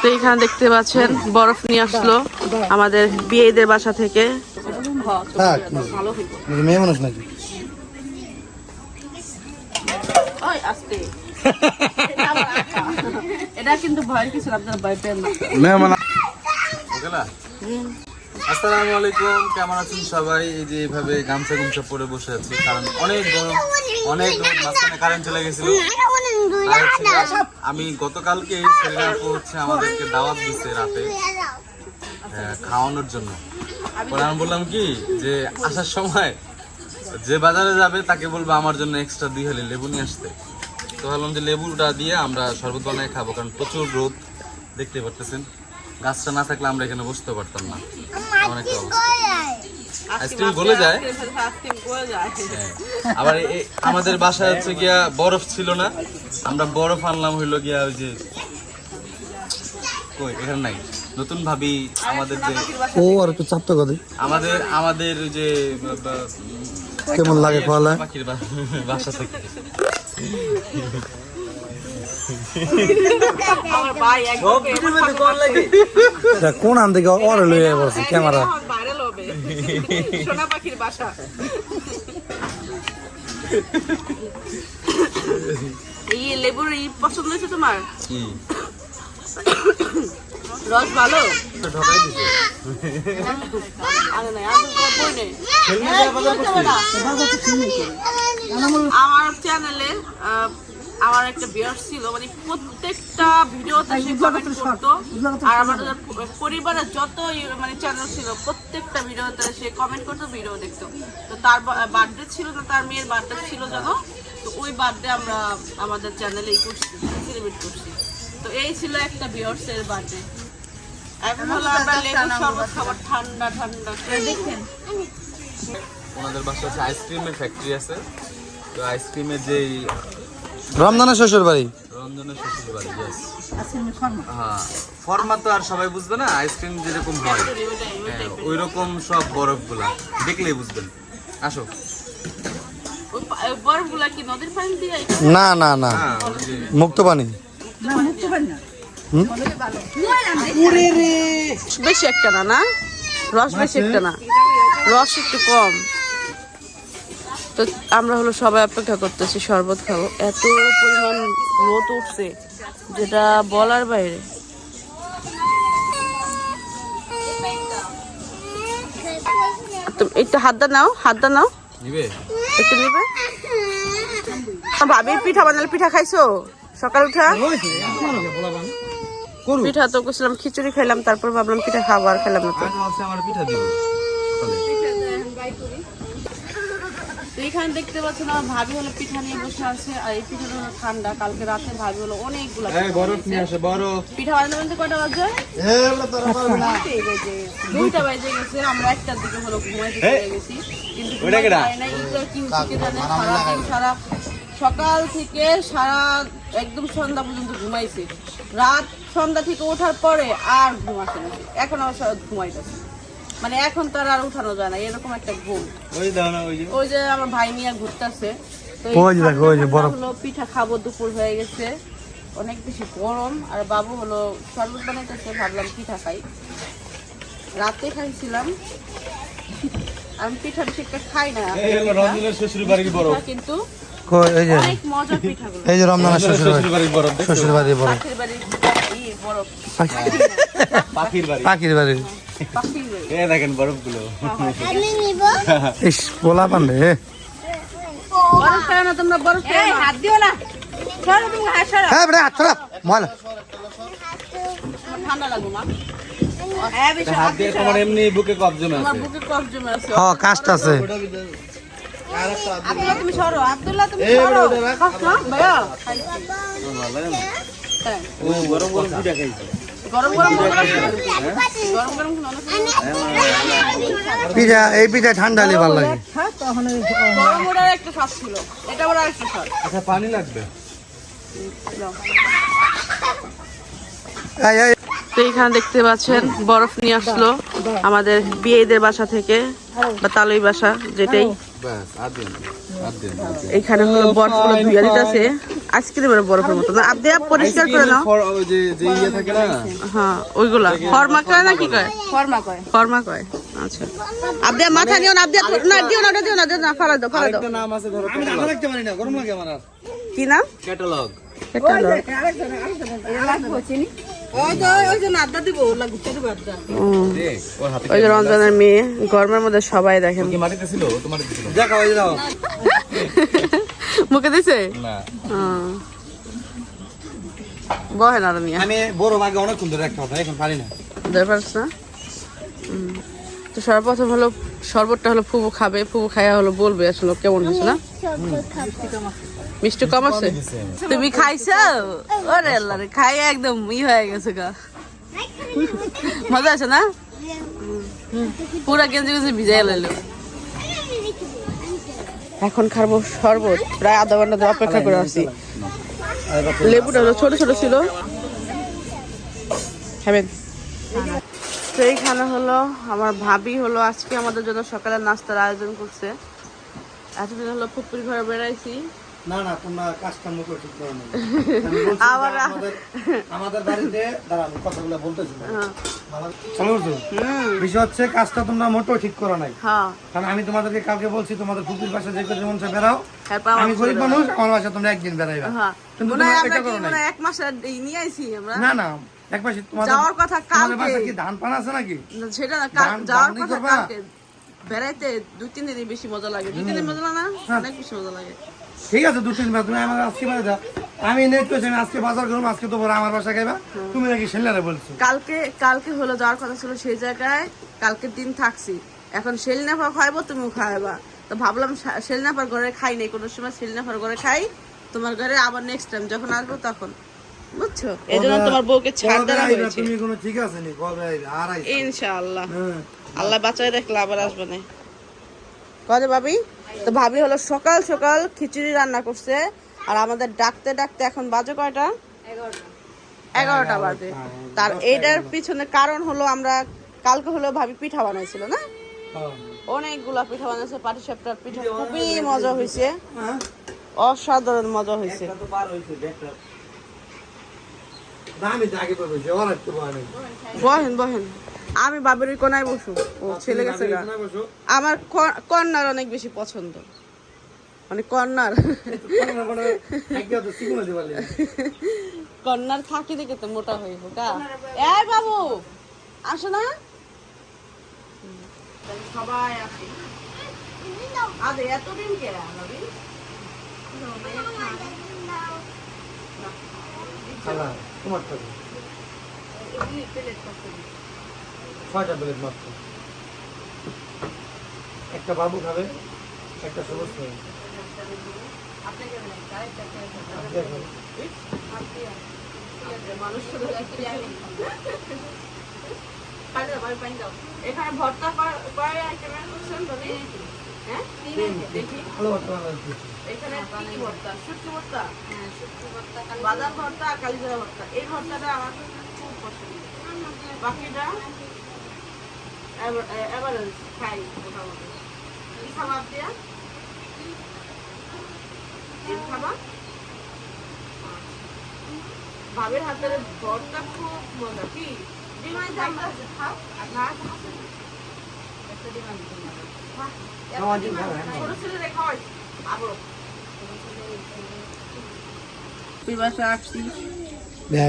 তো এখানে দেখতে পাচ্ছেন বরফ নিয়ে আসলো আমাদের বিয়েদের বাসা থেকে। হ্যাঁ কি ভালো হইব তুমি মেয়ে মানুষ নাকি? এটা আমার আঠা। এটা কিন্তু ভয়ের কিছু না, ভয় পেন না। মেয়ে মানে ওকেলা আসসালামু আলাইকুম কেমন আছেন সবাই? এই যে এইভাবে গামছা গুমছা পরে বসে আছি কারণ অনেক গরম অনেক রোদ মাঝখানে কারেন্ট চলে গেছিল। আমি গতকালকে হচ্ছে আমাদেরকে দাওয়াত দিচ্ছে রাতে। হ্যাঁ, খাওয়ানোর জন্য। পরে আমি বললাম কি যে আসার সময় যে বাজারে যাবে তাকে বলব আমার জন্য এক্সট্রা দুই হলে লেবু নিয়ে আসতে। তো ভাবলাম যে লেবুটা দিয়ে আমরা শরবত বানায় খাব কারণ প্রচুর রোদ। দেখতে পারতেছেন। গাছটা না থাকলে আমরা এখানে বসতে পারতাম না। অবস্থা আইসক্রিম গলে যায়? হ্যাঁ। আবার আমাদের বাসায় হচ্ছে গিয়া বরফ ছিল না। আমরা বরফ আনলাম হইল গিয়া ওই যে কই এখানে নাই। নতুন ভাবি আমাদের যে ও আর একটু চাপতে কথা আমাদের আমাদের ওই যে কেমন লাগে খাওয়ালে? পাখির বাসা থেকে। আমার ভাই একদম কোন আন থেকে ওর লইয়া বলছে ক্যামেরা? হবে। সোনা পাখির বাসা। এই লেবুর ই পছন্দ হয়েছে তোমার? কি রস ভালো? ঢকাই দিছে। আরে নাই আর তো বই নেই। আমার চ্যানেলে আমার একটা বিয়ার ছিল মানে প্রত্যেকটা ভিডিওতে সে কমেন্ট করতো। আর আমাদের পরিবারের যত মানে চ্যানেল ছিল প্রত্যেকটা ভিডিওতে সে কমেন্ট করতো ভিডিও দেখতো। তো তার বার্থডে ছিল না তার মেয়ের বার্থডে ছিল জানো তো ওই বার্থডে আমরা আমাদের চ্যানেলে ই করছি সেলিব্রেট করছি। তো এই ছিল একটা বিয়ার্সের বার্থডে এখন হলো আমরা লেবু শরবত খাবার ঠান্ডা ঠান্ডা। দেখেন। ওনাদের বাসা হচ্ছে আইসক্রিমের ফ্যাক্টরি আছে। তো আইসক্রিমের যে রমজানের শ্বশুর বাড়ি? শ্বশুর বাড়ি হ্যাঁ ফর্মা তো আর সবাই বুঝবে না আইসক্রিম যেরকম হয়। হ্যাঁ ওই রকম সব বরফগুলা দেখলেই বুঝবেন। আসো। ওই পা- ওই বরফগুলা কি নদীর পানি দিয়ে না না না। হ্যাঁ মুক্ত পানি? বেশি একটা না না? রস বেশি একটা না। রস একটু কম। তো আমরা হলো সবাই অপেক্ষা করতেছি শরবত খাব। এত পরিমাণ রোদ উঠছে যেটা বলার বাইরে। একটু হাতটা নাও হাতটা নাও। একটু নিবে? আমার ভাবির পিঠা বানালে পিঠা খাইছো? সকাল উঠা। পিঠা তো করছিলাম খিচুড়ি খাইলাম তারপর ভাবলাম পিঠা খাব আর খেলাম না তো আমি ভাবছি আমার পিঠা দিব তো এখানে দেখতে পাচ্ছেন আমার ভাবি হলো পিঠা নিয়ে বসে আছে আর এই পিঠাটা হলো ঠান্ডা। কালকে রাতে ভাবি হলো অনেকগুলো বরফ নিয়ে আসে বরফ। পিঠা বানাতে বানাতে কয়টা বাজে? দুইটা বাজে গেছে। আমরা একটার দিকে হলো ঘুমাইতে চলে গেছি। কিন্তু সারা সকাল থেকে সারা একদম সন্ধ্যা পর্যন্ত ঘুমাইছে। রাত সন্ধ্যা থেকে ওঠার পরে আর ঘুম আসে না এখন আবার সারা ঘুমাইতেছে। মানে এখন তার আর উঠানো যায় না এরকম একটা ঘুম। ওই দাও না ওই যে। ওই যে আমার ভাই মিয়া ঘুরতেছে তো ওই যে দেখো, ওই যে বরফ। হলো পিঠা খাব দুপুর হয়ে গেছে। অনেক বেশি গরম আর বাবু হলো শরবত বানাইতেছে ভাবলাম পিঠা খাই। রাতে খাইছিলাম। আমি পিঠা বেশি একটা খাই না কিন্তু কই, এই যে অনেক মজার পিঠাগুলো। এই যে রমজানের শ্বশুর বাড়ি শ্বশুর বাড়ির বরফ দেখছ? বাড়ি বড় পাখির বাড়ির ই বরফ পাখির বাড়ি। পাখির বাড়ি। বাড়ি এই দেখেন বরফগুলো। ইস পোলা পান্ডে বরফ খায় না তোমরা বরফ খায় হাত দিও না। সরো তুমি হাত সরো। হ্যাঁ বেটা হাত ছড়া ময়লা। ঠান্ডা লাগবে মা। হ্যাঁ হাত দিয়ে তোমার এমনি বুকে কফ জমে আছে। বুকে কফ জমে আছে হ কাস্ট আছে। আব্দুল্লাহ তুমি সরো। আব্দুল্লাহ তুমি সরো। খাস না ভাইয়া হ্যাঁ ও গরম গরম পিঠা খাইছে পিঠা এই পিঠা ঠান্ডা হলে ভালো লাগে। আচ্ছা পানি লাগবে? নাও। এই এই। তো এখানে দেখতে পাচ্ছেন বরফ নিয়ে আসলো আমাদের বিয়েদের বাসা থেকে বা তালুই বাসা যেটাই। এখানে হলো বরফগুলো ধুইয়া দিতেছে। আইসক্রিমের বরফের মতো। না আপনি আপ পরিষ্কার করে নাও। যে যে ইয়ে থাকে না? হ্যাঁ ওইগুলা। ফর্মা কয় না কি কয়? ফর্মা কয়। ফর্মা কয়। আচ্ছা। আপনি মাথা নিও না আপনি না দিও না দিও না দিও না ফালা দাও ফালা দাও। একটা নাম আছে ধরো আমি পারি না গরম লাগে আমার কি নাম? ক্যাটালগ ওই যে রমজানের মেয়ে গরমের মধ্যে সবাই দেখেন। মুখে দিছে? না। আর নিয়ে আমি বড় ধরে রাখতে পারতাম এখন পারি না। না? তো সর্বপ্রথম হলো শরবতটা হলো ফুবু খাবে ফুবু খাইয়া হলো বলবে আসলে কেমন হয়েছে না? মিষ্টি কম আছে? তুমি খাইছো? ওরে আল্লাহ খাই একদম ই হয়ে গেছে গা। মজা আছে না? পুরা গেঞ্জি গেঞ্জি ভিজাই লাইলো। এখন খাব শরবত। প্রায় আধা ঘণ্টা ধরে অপেক্ষা করে আসছি লেবুটা ছোট ছোট ছিল। হ্যাঁ তো এইখানে হলো আমার ভাবি হলো আজকে আমাদের জন্য সকালের নাস্তার আয়োজন করছে। এতদিন হলো পুকুর ঘরে বেড়াইছি। না না তোমরা কাজ কাম ঠিক করো না। আমি আবার- আমাদের আমাদের বাড়িতে দাঁড়া আমি কথাগুলো বলতেছি না। হ্যাঁ। ভালো- চালু করছ হুম। বিষয় হচ্ছে কাজটা তোমরা মোটেও ঠিক করো নাই। হ্যাঁ। কারণ আমি তোমাদেরকে কালকে বলছি তোমাদের পুকুর পাশে যে করে বেড়াও। আমি গরিব মানুষ আমার বাসা তোমরা একদিন বেড়াইবা। হ্যাঁ। কিন্তু হয় হয় এক নিয়ে আইছি আমরা। না না এক পাশে তোমাদের যাওয়ার কথা কালকে। কি ধান পান আছে নাকি? সেটা না যাওয়ার কথা কালকে। বেড়াইতে দুই তিন দিনই বেশি মজা লাগে। দুই তিন দিন মজা লাগে না? হ্যাঁ। অনেক বেশি মজা লাগে। ঠিক আছে দু তিন বার তুমি আমাকে আজকে বেড়ে যাও আমি নেট করেছি আমি আজকে বাজার করব আজকে তো বড় আমার বাসা খাইবা। তুমি নাকি সেলারে বলছো। কালকে কালকে হলো যাওয়ার কথা ছিল সেই জায়গায়। কালকের দিন থাকছি। এখন সেলিনাফা খাইবো তুমিও খাইবা। তো ভাবলাম সেলিনাফার ঘরে খাই নাই কোনো সময় সেলিনাফার ঘরে খাই। তোমার ঘরে আবার নেক্সট টাইম যখন আসব তখন। বুঝছ? এই জন্য তোমার বউকে ছাড় দেওয়া হয়েছে। তুমি কোনো ঠিক আছে নি? কবে আইবা? আর আইসো। ইনশাআল্লাহ। হ্যাঁ। আল্লাহ বাঁচাই রাখলে আবার আসবে না। কবে ভাবি? তো ভাবি হলো সকাল সকাল খিচুড়ি রান্না করছে আর আমাদের ডাকতে ডাকতে এখন বাজে কয়টা? এগারোটা। বাজে। তার এইটার পিছনে কারণ হলো আমরা কালকে হলো ভাবি পিঠা বানাইছিল না? হ্যাঁ। অনেকগুলা পিঠা বানাইছে পাটি সাপটার পিঠা খুবই মজা হয়েছে হ্যাঁ? অসাধারণ মজা হয়েছে। বহেন বহেন। আমি বাবের ওই কোনায় বসু। ও ছেলে গেছে না, আমার কর্নার অনেক বেশি পছন্দ। মানে কর্নার। কর্নার থাকি দেখে তো মোটা হয়ে হোকা এ বাবু আসো না। সবাই আসে। এতদিন কে তোমার। ছয়টা প্লেট মাত্র একটা বাবু খাবে, একটা সবুজ খাবে। ভর্তা হ্যাঁ দেখি ভর্তা এখানে ভর্তা ভর্তা বাদাম ভর্তা। ভর্তা এই ভর্তাটা আমার খুব বাকিটা খাই মোটামুটি ভাবের হাতের ভর্তা খুব মজা কি ডিম আমরা খাও আর না একটা ডিম আনতে খাওয়া ডিম খাবে। ছোট ছেলে খাওয়াই আবো আসছি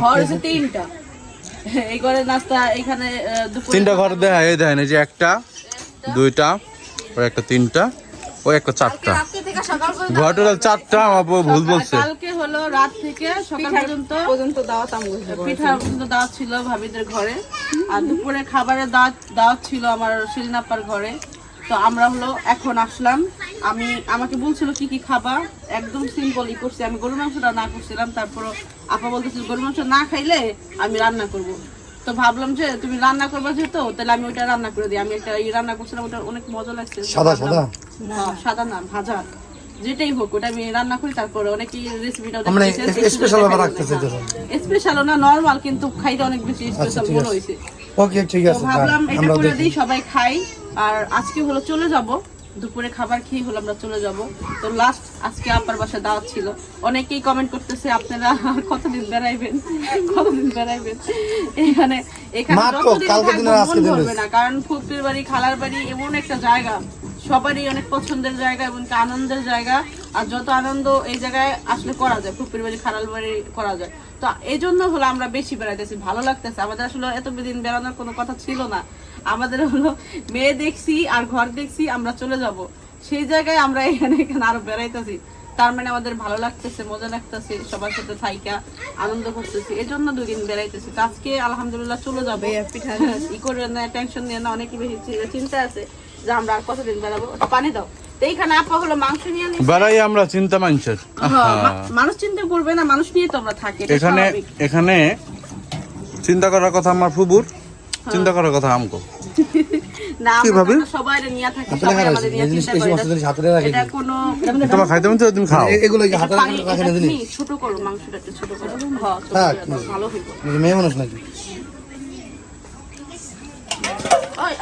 ঘর তিনটা এই ঘরে নাস্তা এখানে তিনটা ঘর দেখা এই দেখেন এই যে একটা দুইটা ও একটা তিনটা ও একটা চারটা। ঘর টোটাল চারটা আমার বউ ভুল বলছে। কালকে হলো রাত থেকে সকাল পর্যন্ত পর্যন্ত দাওয়াত পিঠা পর্যন্ত দাওয়াত ছিল ভাবিদের ঘরে। আর দুপুরে খাবারের দাওয়াত দাওয়াত ছিল আমার শিলনাপার ঘরে। তো আমরা হলো এখন আসলাম আমি আমাকে বলছিল কি কি খাবা? একদম সিম্পলই করছি। আমি গরু মাংসটা না করছিলাম তারপর আপা বলতেছিল গরু মাংস না খাইলে আমি রান্না করব। তো ভাবলাম যে তুমি রান্না করবে যেহেতু তাহলে আমি ওইটা রান্না করে দিই। আমি একটা ই রান্না করছিলাম ওটা অনেক মজা লাগছে। সাদা, সাদা? সাদা? না ভাজা। যেটাই হোক ওটা আমি রান্না করি তারপরে অনেকেই রেসিপিটা আমরা স্পেশাল ব্যাপার রাখতে চাইতেছি স্পেশাল না নরমাল কিন্তু খাইতে অনেক বেশি স্পেশাল আচ্ছা, মনে। হয়েছে ওকে ঠিক আছে ভাবলাম এটা করে দিই সবাই খাই। আর আজকে হলো চলে যাব। দুপুরে খাবার খেয়ে হলো আমরা চলে যাব। তো লাস্ট আজকে আপার বাসায় দাওয়াত ছিল। অনেকেই কমেন্ট করতেছে আপনারা কতদিন বেড়াইবেন? কতদিন বেড়াইবেন? এখানে এখানে যতদিন কালকে আজকে দিন। ভরবে না। কারণ ফুপির বাড়ি খালার বাড়ি এমন একটা জায়গা। সবারই অনেক পছন্দের জায়গা এবং আনন্দের জায়গা। আর যত আনন্দ এই জায়গায় আসলে করা যায় ফুপির বাড়ি খালার বাড়ি করা যায়। তো এই জন্য হলো আমরা বেশি বেড়াইতেছি ভালো লাগতেছে। আমাদের আসলে এত দিন বেড়ানোর কোনো কথা ছিল না। আমাদের হলো মেয়ে দেখছি আর ঘর দেখছি আমরা চলে যাব। সেই জায়গায় আমরা এখানে এখানে আরও বেড়াইতেছি। তার মানে আমাদের ভালো লাগতেছে মজা লাগতেছে সবার সাথে থাইকা আনন্দ করতেছি। এই জন্য দুদিন বেড়াইতেছি। তো আজকে আলহামদুলিল্লাহ চলে যাবে। ই করে না টেনশন নিয়ে না অনেক বেশি চিন্তা আছে। যে আমরা আর কতদিন বেড়াবো? পানি দাও। এইখানে আপা হলো মাংস নিয়ে। বেড়াই আমরা চিন্তা মানুষের। হ্যাঁ, মানুষ চিন্তা করবে না মানুষ নিয়ে তো আমরা থাকি এখানে এখানে চিন্তা করার কথা আমার ফুবুর চিন্তা করার কথা আমকো তোমার খাইতে মন তুমি খাও। এগুলো ছোট করো মাংসটা একটু ছোট করো। ভালো মেয়ে মানুষ নাকি?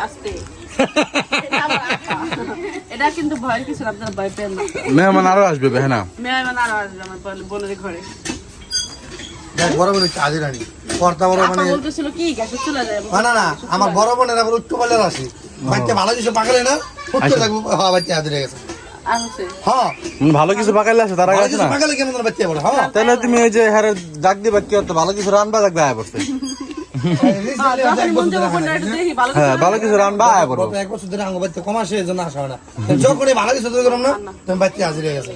আস্তে। এটা আমার আপা। এটা কিন্তু ভয়ের কিছু না, ভয় পেন না। মেহমান আরও আসবে বেহনা। মেহমান আরও আসবে আমার বোন- ঘরে। বড় বোন কাজে রানি কর্তা বড় মানে বলতেছিল কি গ্যাসে চলে যায় না না না আমার বড় বোনের আবার উচ্চ পাল্লার আসে বাচ্চা ভালো কিছু পাকালে না উচ্চ থাকব হ্যাঁ বাচ্চা গেছে। হ্যাঁ। ভালো কিছু পাকাইলে আছে তারা গেছে না? পাকালে কেমন বাচ্চা বড় হ্যাঁ। তাহলে তুমি ওই যে হ্যাঁ ডাক দিবা কি ভালো কিছু আয় পড়তে হ্যাঁ, যখনই মন যাব বোনের একটু দেখি ভালো হ্যাঁ কিছু ভালো আয় পড়ব এক বছর ধরে আঙ্গ বাচ্চা কম আসে এই আসা হয় না। যখনই ভালো কিছু তৈরি করলাম না তুমি বাচ্চা হাজির হয়ে গেছে।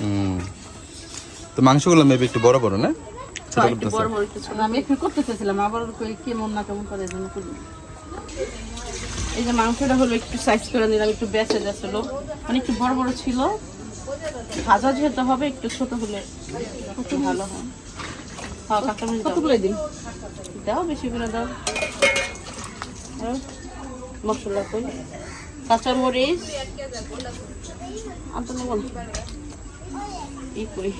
হুম। তো মাংসগুলো মেবি একটু বড় বড় না? ছোট একটু করতেছে। বড় বড় কিছু। না, আমি একটু করতে চাইছিলাম আবার কেমন না কেমন করে এই করি। এই যে মাংসটা হলো একটু সাইজ করে নিলাম একটু বেঁচে যাচ্ছিল মানে একটু বড় বড় ছিল। ভাজা যেহেতু হবে একটু ছোট হলে একটু ভালো হয়। হ্যাঁ কতগুলো দিন? দাও বেশি করে দাও। মশলা কই? কাঁচামরিচ। ই কই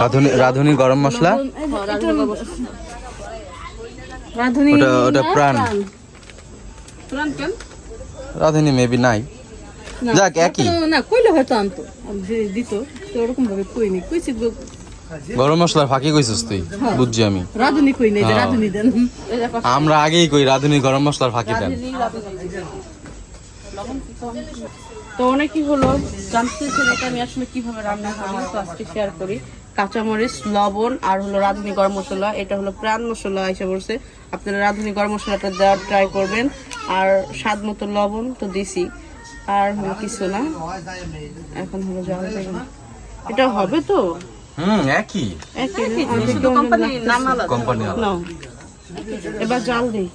রাধুনি রাধুনি গরম মশলা? হ্যাঁ, রাঁধুনি গরম মশলা। ওটা ওটা প্রাণ। পুরান কেন? রাধুনি মেবি নাই। যাক একই। না কইলে হয়তো আনতো। দিত তো ওরকম ভাবে কইনি। কইছি গরম মশলার ফাঁকি কইছিস তুই? বুঝছি আমি। রাঁধুনি কই নাই হ্যাঁ। রাঁধুনি দেন। আমরা আগেই কই রাধুনি গরম মশলার ফাঁকি দেন। তো অনেকই হলো জানতে চেয়েছেন এটা আমি আসলে কীভাবে রান্না করি তো আজকে শেয়ার করি। কাঁচামরিচ লবণ আর হলো রাঁধুনি গরম মশলা। এটা হলো প্রাণ মশলা এসে বলছে আপনারা রাঁধুনি গরম মশলাটা দেওয়ার ট্রাই করবেন। আর স্বাদ মতো লবণ তো দিছি। আর হলো কিছু না। এখন হলো জল এটা হবে তো? হুম একই। একই শুধু কোম্পানি নাম আলাদা। কোম্পানি নাও। এবার জাল দিই।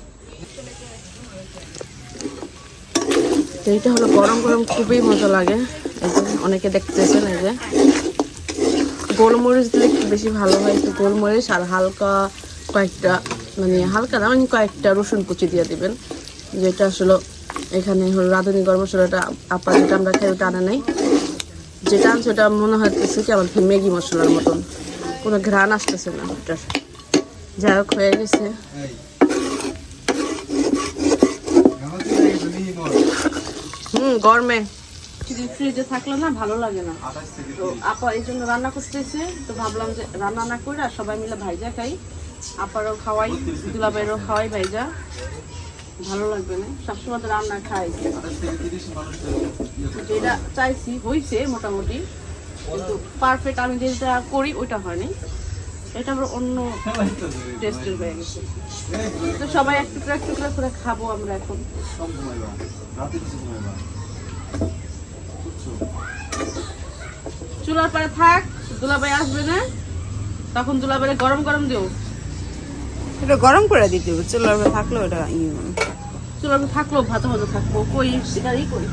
তো এটা হলো গরম গরম খুবই মজা লাগে। এই যে অনেকে দেখতেছেন এই যে। গোলমরিচ দিলে একটু বেশি ভালো হয় একটু গোলমরিচ আর হালকা কয়েকটা মানে হালকা না মানে কয়েকটা রসুন কুচি দিয়ে দিবেন। যেটা আসলে এখানে হলো রাঁধুনি গরম মশলাটা আপা যেটা আমরা খাই ওটা আনা নাই। যেটা আনছে ওটা মনে হচ্ছে কি আমার ম্যাগি মশলার মতন। কোনো ঘ্রাণ আসতেছে না ওটার। যাই হোক, হয়ে গেছে। হুম, গরমে। ফ্রিজে থাকলে না ভালো লাগে না। তো আপা এই জন্য রান্না করতেছে, তো ভাবলাম যে রান্না না করে সবাই মিলে ভাইজা খাই। আপারও খাওয়াই দুলাবাইরও খাওয়াই ভাইজা। ভালো লাগবে না। সবসময় তো রান্না খাই। যেটা চাইছি হয়েছে মোটামুটি। কিন্তু পারফেক্ট আমি যেটা করি, ওইটা হয়নি এটা অন্য টেস্টের হয়ে গেছে। সবাই এক টুকরা এক টুকরা করে খাব আমরা এখন। চুলার পরে থাক, দুলাভাই আসবে না। তখন দুলাভাইরে গরম গরম দিও এটা গরম করে দিতে হবে, চুলার উপরে থাকলে ওটা ইয়ে। চুলার থাকল ভাত ভাত থাকব। কই? করি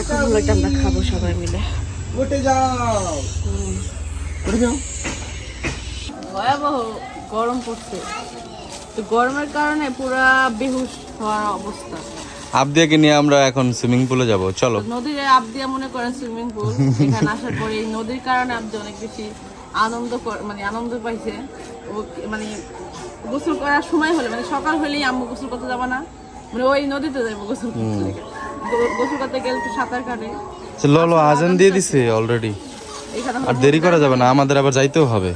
এখন হলো আমরা খাব সবাই মিলে? ভয়াবহ গরম পড়ছে। তো গরমের কারণে পুরা বেহুশ হওয়ার অবস্থা। আবদিয়াকে নিয়ে আমরা এখন সুইমিং পুলে যাব। চলো। নদীর আবদিয়া মনে করেন সুইমিং পুল। এখানে আসার পরে এই নদীর কারণে আবদি অনেক বেশি আনন্দ মানে আনন্দ পাইছে। মানে গোসল করার সময় হলে মানে সকাল হলেই আম্মু গোসল করতে যাব না। মানে ওই নদীতে যাব গোসল করতে গোসল করতে গেলে একটু সাঁতার কাটে। ললো আজান দিয়ে দিছে অলরেডি আর দেরি করা যাবে না আমাদের আবার যাইতেও হবে।